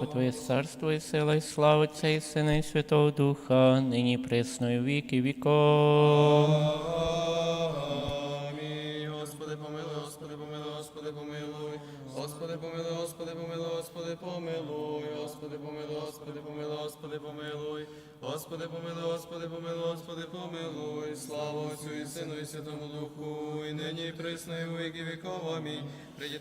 Бо Твоє царство і сила, і слава Отця і Сина, і Святого Духа, нині пресною і віки віков.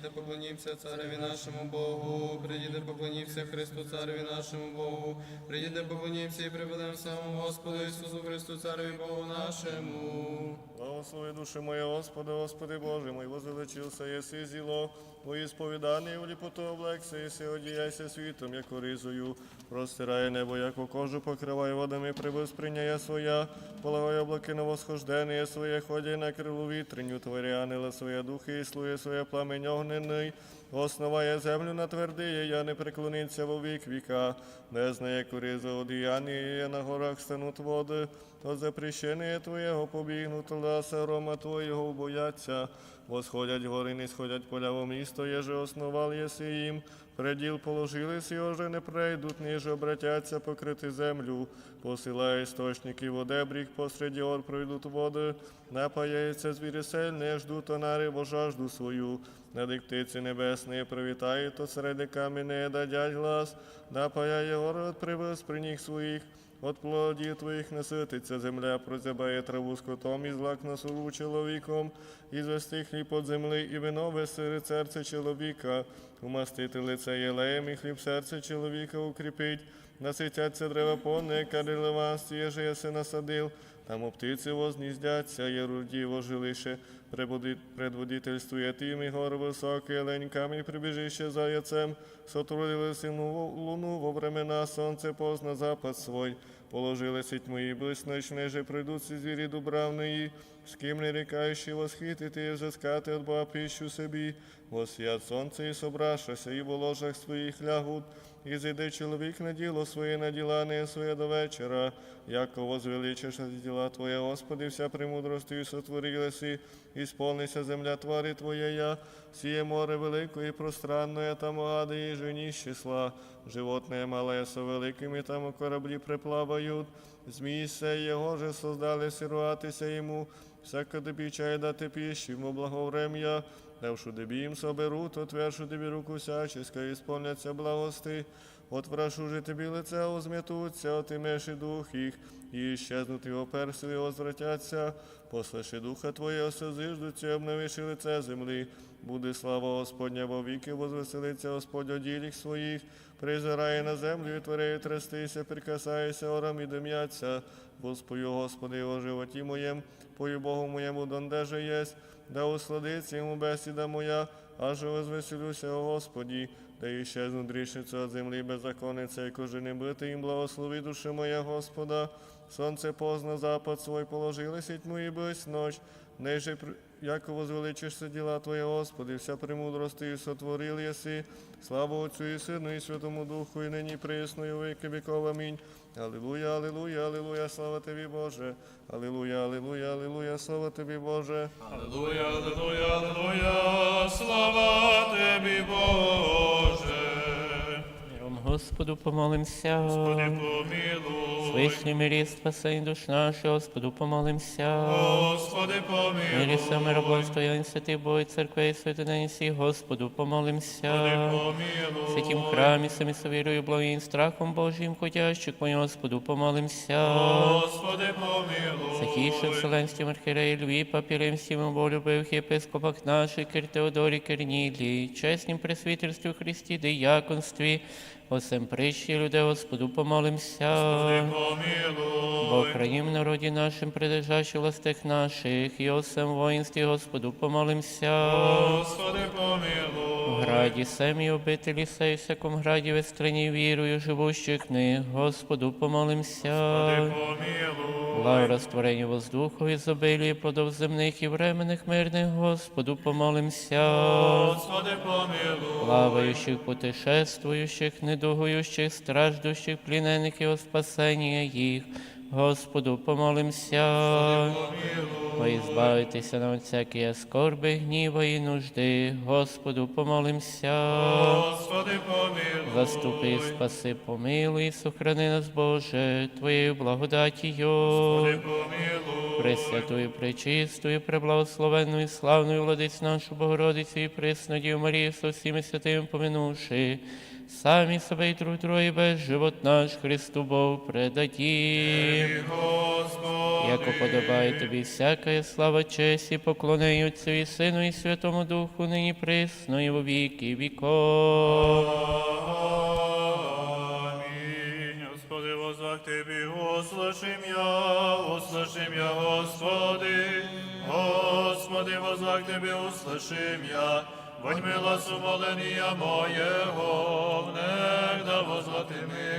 Прийдіте, поклонімся Цареві нашому Богу. прийди, поклонімся Христу, Цареві нашому Богу. прийди, поклонімся і приведемо самому Господу Ісусу Христу, Цареві Богу нашому. Благослови душі моя, Господи, Господи Боже мой, возвеличився єси зіло, Твої сповідання в ліпоту облекся, єси одіяйся світом, як ризою, простирає небо, як кожу покриває водами, прибив сприйняє своя, полагає облаки на восхождення своє, ходять на крилу вітренню, творі ангела своє духи, і слує своє пламень огнений, основає землю на твердиє, я не преклониться во вік віка, не знає кориза одіяння, на горах стануть води, то запрещення Твоєго побігнуть, ласа рома Твоєго бояться. Восходять гори, не сходять поля во місто, єже основал єси їм. Преділ положили сі, оже не прийдуть, ніже обратяться покрити землю. Посилає істочники водебріг, посреди ор пройдуть води. Напаяється звірі сильне, ждуть онари, бо жажду свою. Над птиці небесні привітає, то середи каміння дадять глас. Напаяє город привез при них своїх. От плодів твоїх насититься земля, прозябає траву скотом, і злак на суру чоловіком, і звести хліб от земли, і вино весири серце чоловіка, умастити лице єлеєм, і хліб серце чоловіка укріпить, наситяться дерева повне, кадилевасті, єже єси насадил, там у птиці возніздяться, єруді вожилище, пребуди- предводительствує тим, і гор високий, лень камінь прибіжище заяцем, сотрудили сину луну во времена сонце позна запад свой, положили сіть мої блисночні, же прийдуть звірі дубравної, з ким рікаючи восхитити і взискати от Бога пищу собі, восіят сонце і собрашася, і в ложах своїх лягуть, і зійде чоловік на діло своє, на діла не своє до вечора, яко возвеличиш діла Твоє, Господи, вся премудростю сотворилася, і сповнися земля твари Твоєя, сіє море велике і пространне, там гади і жені числа, животне мале со великими, там у кораблі приплавають, змії се його же создали сируватися йому, всяко тобі чай дати піші, йому благоврем'я, давшу дебі їм соберу, то твершу тобі руку всяческа, і сповняться благости. От врашу же тобі лице озм'ятуться, і дух їх, і щезнуть його перси, і возвратяться. Послаши духа Твоєго, созиждуться, обновиши лице землі. Буде слава Господня во віки, возвеселиться Господь о своїх, призирає на землю і творею трястися, прикасається орам і дим'яться. Воспою, Господи, о животі моєм, пою Богу моєму, дондеже єсть, да усладиться йому бесіда моя, аж возвеселюся, о Господі, да іщезну дрішницю от землі беззаконниця, і кожен не бити їм благослови душі моя Господа. Сонце позна запад свой положили сіть мої бись ночь, Неже, яко возвеличишся діла Твоє, Господи, вся премудрости сотворил єси. Слава Отцю і Сину, і Святому Духу, і нині присно, і веки віков. Амінь. Алілуя, алілуя, алілуя, слава Тобі, Боже. Алілуя, алілуя, алілуя, слава Тобі, Боже. Аллилуйя, аллилуйя, аллилуйя, слава Тобі, Боже. Господу помолимся. Господи, помилуй. Свишні мирі, спасень душ наша, Господу помолимся. Господи, помилуй. саме рабостоянь святий Бой, церкви і святинень всі, Господу помолимся. В святім храмі, самі совірою, благим страхом Божим, ходящих, мой Господу помолимся. Господи, помилуй. Святейшим Вселенським архіреї Льві, папірем всім волюбивих єпископах наших, Кир Теодорі Кернілі, чеснім пресвітерстві Христі, дияконстві, осем прищі людей, Господу помолимся. Бо хранім народі нашим, придержащих властих наших, і осем воїнстві, Господу помолимся. Господи, помилуй. В граді семі обителі сей, всяком граді в страні вірую, живущих них, Господу помолимся. Помилуй. Лавра створення воздуху, ізобилії плодов земних і временних мирних, Господу помолимся. Господи, помилуй. Плаваючих, путешествуючих, недугуючих, страждущих, і о їх, Господу помолимся. Избавитеся нам всякие скорби, гніва і нужди. Господу помолимся. Господи, помилуй. Заступи, спаси, помилуй, сохрани нас, Боже, Твоєю благодатію. Господи, помилуй. Пресвятую, пречистую, преблагословенну і славною владиць нашу Богородицю і Преснодію Марію со всіми святими поминувши, самі себе і друг друга, і весь живот наш Христу Богу предадім. Господи. Яко подобає тобі всякая слава, честь і поклонення Отцю і Сину і Святому Духу, нині присно і во віки віков. Аминь. Господи, возвах Тебе, услышим я, услышим я, Господи. Господи, возвах Тебе, услышим я. Будь милос умоления моего, внегда возвати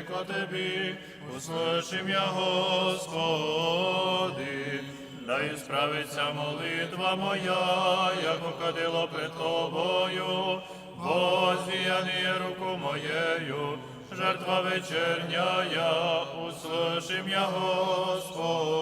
ко Тебе, услышим я, Господи. Да исправиться молитва моя, як кадило пред Тобою, Возвіяніє руку моєю, жертва вечерняя, услышим я, Господи.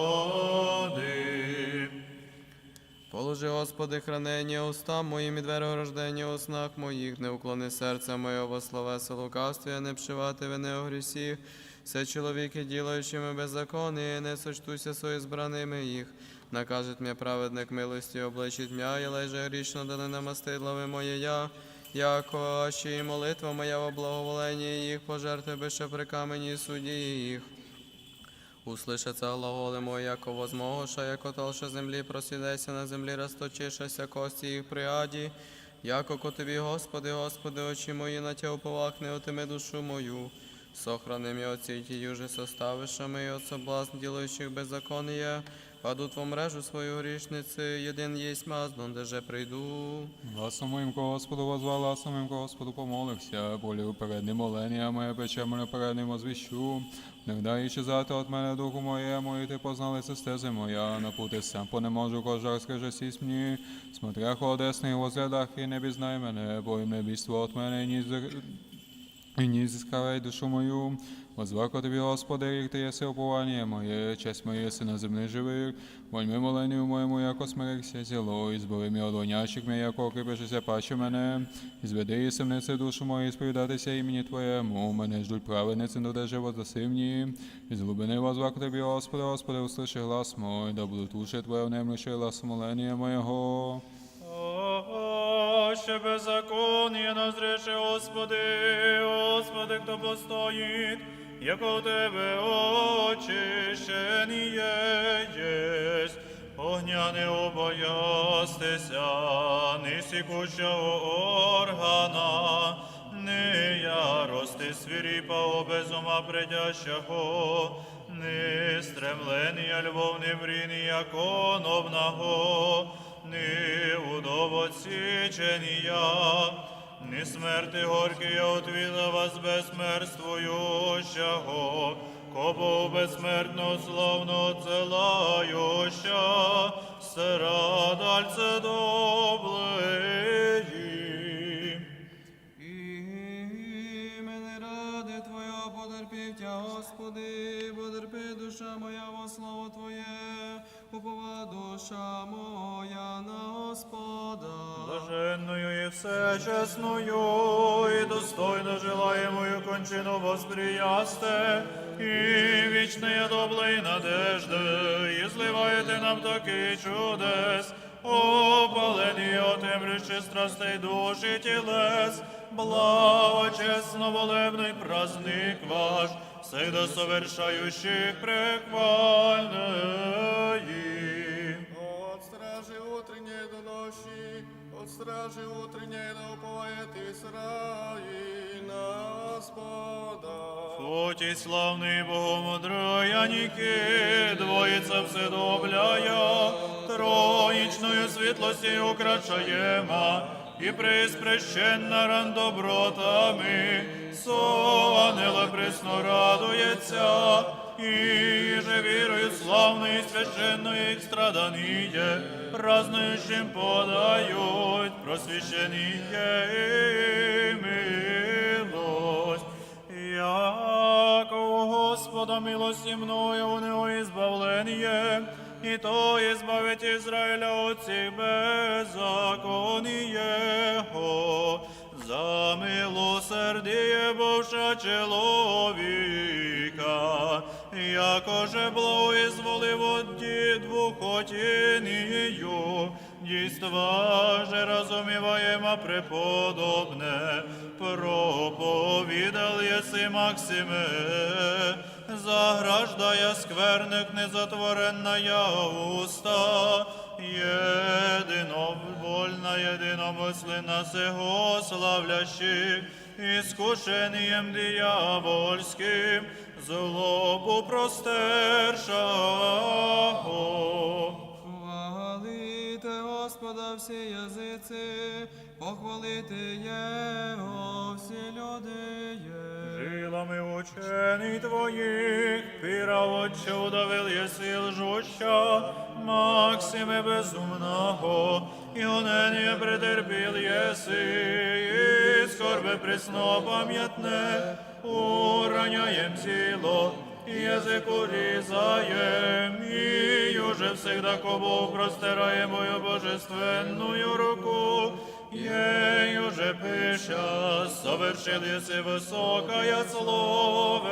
Положи, Господи, хранення устам моїм і двері рождення у снах моїх, не уклони серця моє во словеса лукавстві, не вшивати вини о грісіх. Все чоловіки, ділаючими беззаконні, не сочтуся свої збраними їх. Накажет м'я праведник милості, обличить м'я, і леже грішно, да не моє я. Яко ще і молитва моя во благоволенні їх, пожертви бише при камені судді їх. Услышаться глаголи мої, яко возмогоша, яко толше землі просідеться на землі, розточишася кості їх приаді. Яко ко тобі, Господи, Господи, очі мої на тя уповах, не отиме душу мою. Сохрани м'я оці ті южі составишами, і от соблазн ділаючих беззаконія. Паду в мрежу свою грішниці, єдин єсть маздон, де же прийду. Гласом моїм Господу возвав, гласом моїм Господу помолився, болів перед ним молення моє, пече мене перед озвіщу. Не вдай зати от мене духу моєму, і ти познали це стези моя, на пути сам понеможу, кожар скаже сість мені, смотря одесний возглядах і не бізнай мене, бо їм небіство от мене, ні і ні зіскавай душу мою. Возвако тобі, Господи, як ти єси уповання моє, честь моє єси на землі живих. Воньми моленню моєму, яко смирихся зіло, і збави мій одонящик мій, яко окріпишися паче мене. І зведи мнеце душу мою, сповідатися імені Твоєму. Мене ждуть праведниці, до живо засивні. І з глибини возвако тобі, Господи, Господи, услиши глас мой, да будуть уші Твоє внемлюще глас молення моєго. Ще беззаконие назрече, Господи, Господи, хто постоїть, яко у Тебе очищеніє єсть, огня не обоястися, не сікущого органа, не ярости свиріпа безума придящого, не стремлення львов не врінія коновного, не удовоцічення, не смерти горькія отвіла вас безсмертствуючого, кобо безсмертно славно целающа, страдальце доблеї. І Твоя потерпівтя, Господи, потерпи душа моя во слово Твоє, упова душа моя на Господа. Блаженною і всечесною, і достойно желаємою кончину восприясте, і вічне добле надежди, і зливаєте нам такий чудес, опалені отемрючи страстей душі тілес, благо чесно волебний праздник ваш, всегда совершающих прехвальної. От стражи утренней до ночи, от стражи утренней до уповает Израиль на Господа. Путі славний Богомудрояніки, двоїця вседобляя, троїчною світлості украчаєма, і приспрещенна ран добротами, со ангела присно радується, і же вірою славної священної страданіє, празднуючим подають просвященіє і милость. Яко у Господа милості мною у него избавление, и то избавить Израиля от его. За милосердие Божа человека, якоже благоизволив от двухотению, Дійства же разуміваємо преподобне, проповідал єси Максиме, заграждая скверник незатворенная уста, єдино вольна, єдиномислена сего славлящих, іскушением диявольським, злобу простершаго. Хвалите Господа всі язиці, похвалити Його всі люди є. Жилами учений твоїх, отче удавил єси лжуща, Максиме безумного, і гонення претерпіл єси, і скорбе присно пам'ятне, ураняєм тіло, язику різаєм, і уже всегда кобу простираєм мою божественную руку, Ей уже пища, совершил еси високая словеса.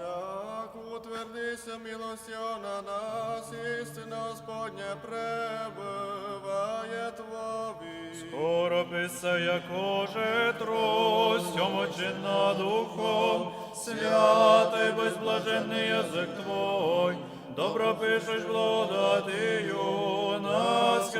Як утвердися милостю на нас, істина Господня пребыває Твові. Скоро писа, якоже трость, омочена духом, святий безблаженний язик Твой, добро пишеш благодатію, нас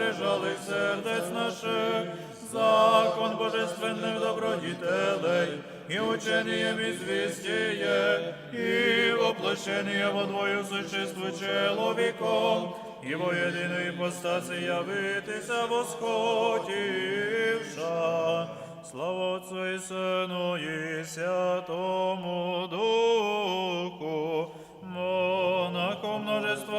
сердець наших, закон божественних добродітелей, і ученієм і звістіє, і воплощення во Твою существу чоловіком, і во єдиної постаці явитися восходівша. Слава Отцу і Сину і Святому Духу,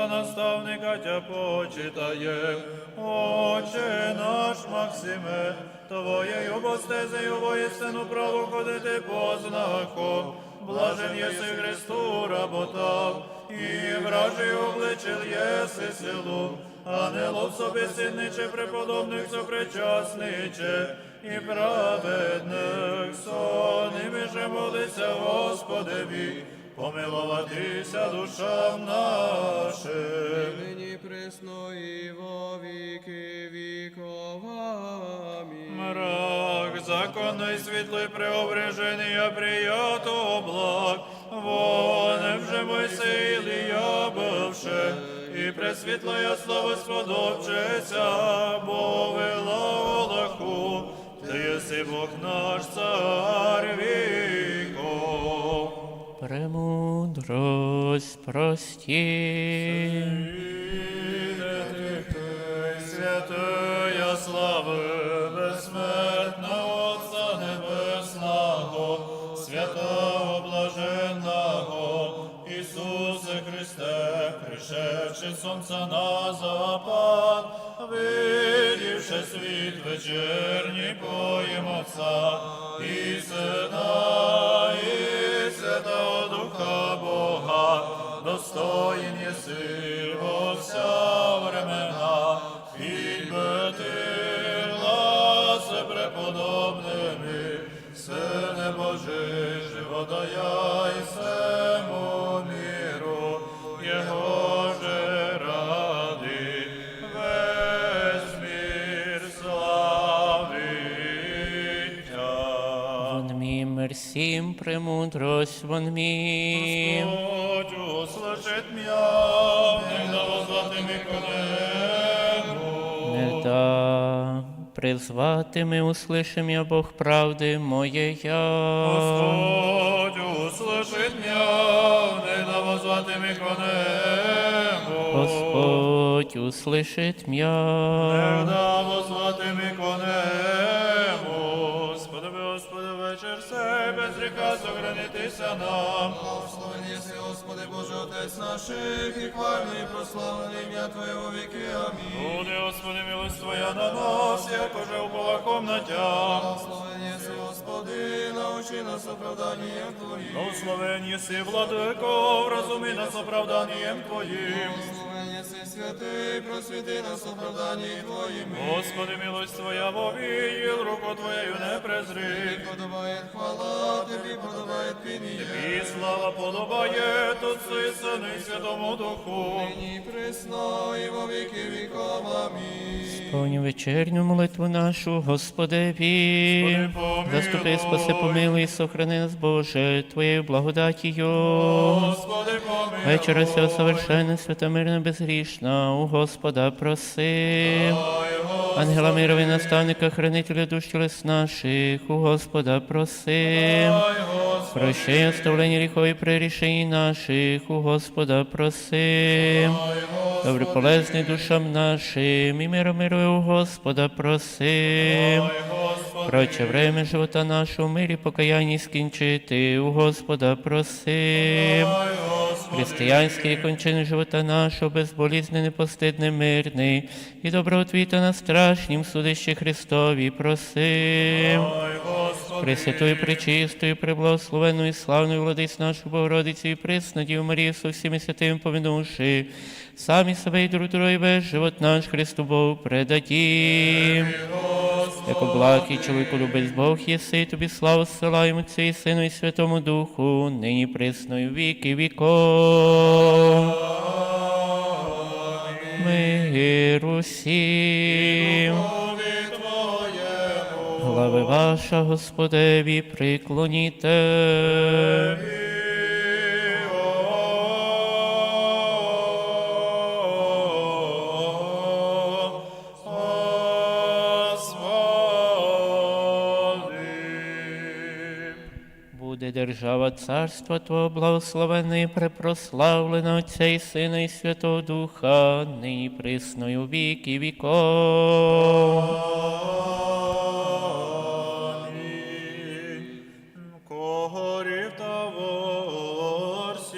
наставника тя почитає, Отче наш Максиме, Твоєю постезею воістину право ходити по знаку, блажен єси Христу работав, і вражий обличил єси силу, ангелов собі сильниче, преподобних сопричасниче, і праведних сонними же молиться Господеві, помилуватися душам нашим. Нині присно і во віки віков. Амінь. Мрак, законний світлий преображення приято благ, воне вже Мойсей Ілія бивше, і пресвітлая слава сподобчеться, бо вела Олаху, ти єси Бог наш цар віков. Премудрость прости. Святая слави, безсмертного Отця Небесного, святого блаженного, Ісусе Христе, пришедши сонця на запад, видівши світ вечірній поїм Отця, і Сина, і Святого єси во вся времена, підби ти гласи преподобними, Сине Божий, живодая і всему миру, Його же ради, весь мир Тя. Вон ми мерсім, премудрость, вон ми. Не да призвати ми услышим я Бог правди моєя. Господь услышит меня, когда возвати ми конему. Господь услышит м'я. Когда возвати ми конему. Ріка нам. Благословен єси, Господи Боже, Отець наших, і хвальний, і прославлений ім'я Твоє во віки. Амінь. Буде, Господи, милость Твоя на нас, як уже уповахом на Тя. Благословен єси, Господи, научи нас оправданием Твоим. Благословен єси, владико, вразуми нас оправданням Твоїм. Си святий, просвіти нас оправданням Твоїм. Господи, милость Твоя вовіїл, руку Твоєю не презри. Подобає хвала, Тобі подобає пініє. І слава подобає Отцу і Сину і Святому Духу. Нині присно і во віки віков. Амінь. Повні вечерню молитву нашу, Господи, помилуй. Заступи, спаси, помилуй, сохрани нас, Боже, Твоєю благодатію. Господи, помилуй. Вечора всього совершенна, свята мирна, безгрішна, у Господа просим. Ангела мирові, наставника, хранителя душ тілес наших, у Господа просим. Прощення, оставлення гріхові при рішенні наших, у Господа просим. Добре полезний душам нашим, і миру миру у Господа просим. Проче время живота нашого мирі покаянні скінчити, у Господа просим. Християнські кончини живота нашого, безболізний, непостидний, мирний, і доброотвіта на страшнім судищі Христові просим. Пресвятою, пречистою, преблагословенною, і славною владиць нашу Богородицю і приснадію Марію со всіми святими помінувши, самі себе і друг друга і весь живот наш Христу Богу предадім. Яко благий чоловіку любить Бог єси, тобі славу зсилаємо Отцю і Сину і Святому Духу, нині присною віки віков. Миру всім. Глави ваша, Господеві, приклоніте. Царства Твого благословена і препрославлена Отця і Сина і Святого Духа, нині присною віки віков. Когорів та ворсі,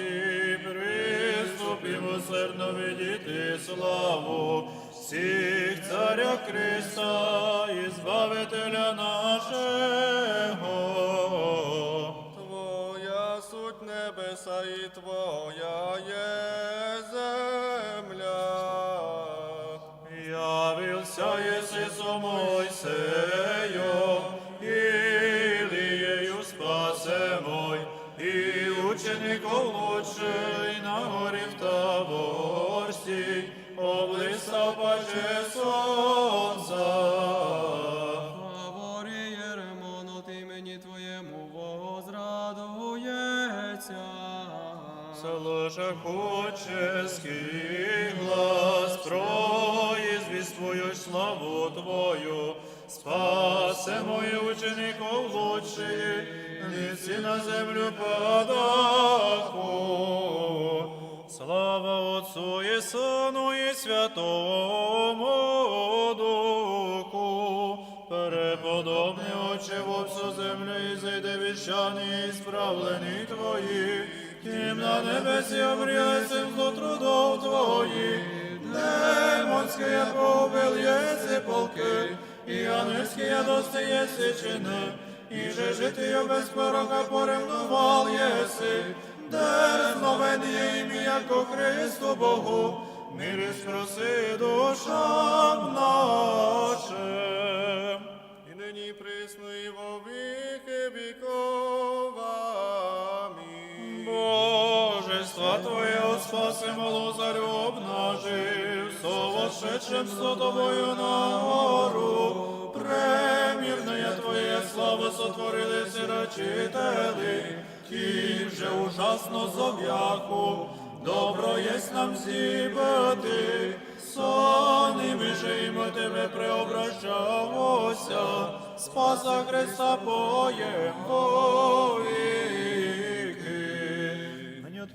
приступимо сердно видіти славу всіх царя Христа і Збавителя нашого. Хоческий глас, Твою славу Твою, спасе мої учеников лучшие, неси на землю подаху. Слава Отцу і і Святому Духу, Преподобний Отче во всю землю і зайде віщаний і справлені Твої, Тим на небесі обряйся зло трудов Твоїх, демонське побил єси полки, і ангельське дости єси чини, і же житиє без порока поревнувал єси, дерзновення ім'я, яко Христу Богу, мири спроси душам нашим. Спаси Лозарю обнажив, со вошедшим со Тобою на гору, премірная Твоя слава сотворили сирочителі, ті вже ужасно зов'яку, добро єсть нам зібати, сонними же імо Тебе преображавося, спаса Христа поєм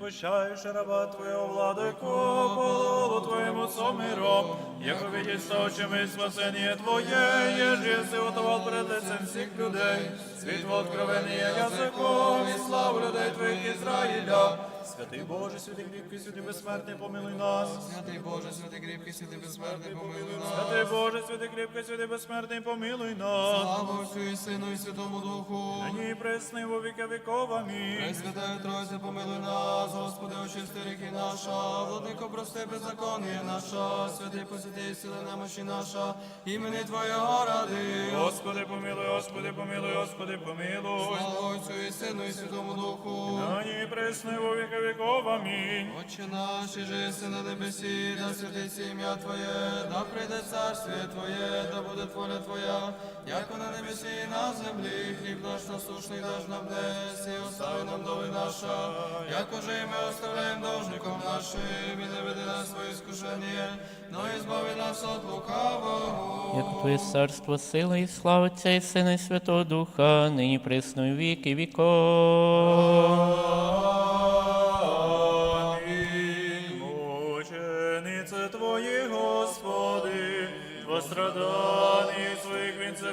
вовіки. Раба Твоего, владыко, полу Твоему сомиром, яко видеть со очами спасение Твое, еже си готовал пред лицем всех людей, світло откровення язиком і славу людей Твоїх Ізраїля, Святий Боже, святий кріпкий, святий безсмертний, помилуй нас. Святий Боже, святий кріпкий, святий безсмертний, помилуй нас. Святий Боже, святий кріпкий, святий безсмертний, помилуй нас. Слава Отцю і Сину і Святому Духу. Нині і пресний во віки віков, амінь. Пресвятая Тройця, помилуй нас, Господи, очисти ріки наша, владико, прости беззаконня наша, святий посвятий сили немощі наша, імені Твоєго ради. Господи, помилуй, Господи, помилуй, Господи, помилуй. Слава Отцю і Сину і Святому Духу. Нині і пресний во віки віков, амінь. Отче наш, і жиси на небесі, да святиться ім'я Твоє, да прийде царствіє Твоє, да буде воля Твоя, як на небесі і на землі, хліб наш насушний даж нам днес, і остави нам доли наша, як уже і ми оставляємо должником нашим, і не веди нас в своє скушення, но і збави нас от лукавого. Як Твоє царство, сила і слава Отця і Сина і Святого Духа, нині присно і віки віков.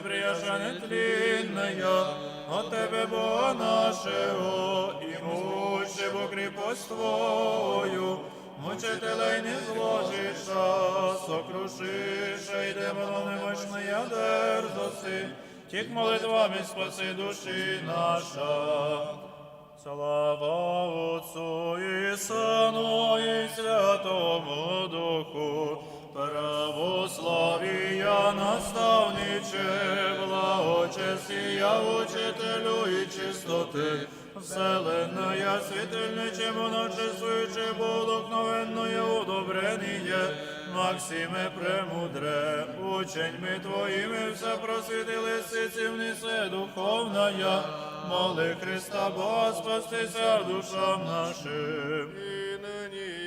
Прияжа нетлінная, от Тебе, Бога нашого, і муче бо кріпость Твою, мучителя й не зложиша, сокрушиша, і демоном немощная дерзости, тік молитвами спаси душі наша. Слава Отцу і Сину і Святому Духу, православія наставниче, благочестія учителю і чистоти, вселенная світильниче, моночествуюче, бодокновенноє удобреніє, Максиме премудре, ученьми Твоїми все просвітили сиців несе духовная, моли Христа Бога спастися душам нашим.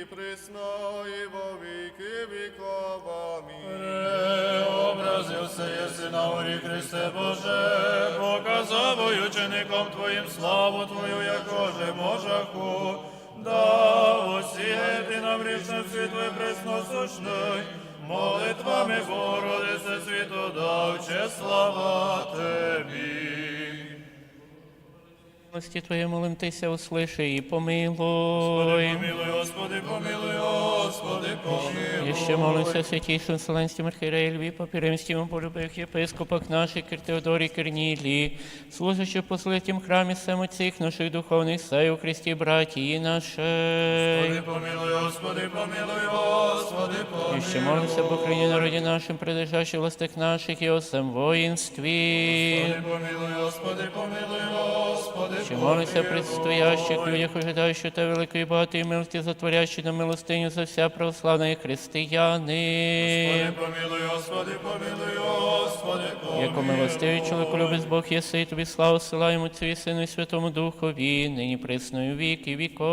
Нині присно, і во віки віков. Амінь. Преобразився єси на горі Христе Боже, показав учеником Твоїм славу Твою, якоже можаху, да осіяти нам річне світло пресносушний, молитвами Богородице світодавче, слава Тебі. Милості Твоє молимтеся, услиши і помилуй. Помилуй, Господи, помилуй, Господи, помилуй. І ще молимося святійшим Вселенським архієреї Льві, Папіримським полюбих єпископах наших, Кир Теодорі Кернілі, служащих в послитім храмі сем цих наших духовних сей у Христі братії нашій. Господи, помилуй, Господи, помилуй, Господи, помилуй. І ще молимося по країні народі нашим, прилежащих властих наших і о сем воїнстві. Господи, помилуй, Господи, помилуй, Господи, Ще молися предстоящих людях, ожидаючих та великої багатої милості, затворящі на милостиню за вся православна і християни. Господи, помилуй, Господи, помилуй, Господи, помилуй. Яко милостивий чоловіку любить Бог єси, і тобі славу силаємо йому і Сину і Святому Духові, нині присною віки віков.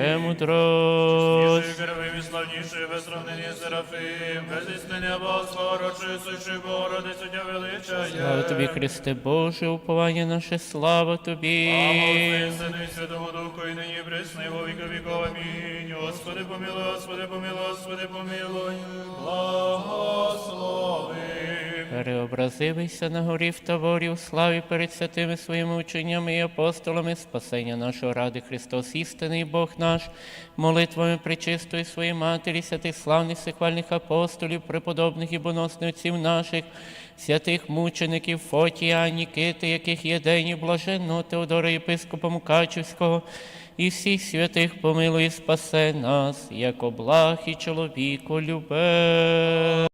Амінь. Премудрость. Тиший, кривий, славніший, без сравнення Серафим, без істиння Богослава, рочисуючи Богородицю тя величає. Слава тобі, Христе Боже, уповання наше, слава тобі. Слава Сину і Святому Духу, і нині пресний во віки віков. Амінь. Господи, помилуй, Господи, помилуй, Господи, помилуй. Благослови. Переобразився на горі в таборі у славі перед святими своїми ученнями і апостолами, спасення нашого ради Христос, істинний Бог наш, молитвами причистої своєї матері, святих славних сихвальних апостолів, преподобних і боносних отців наших, святих мучеників Фотія, Нікити, яких є день і блаженного Теодора єпископа Мукачівського, і всіх святих помилуй спасе нас, як облах і чоловіку любе.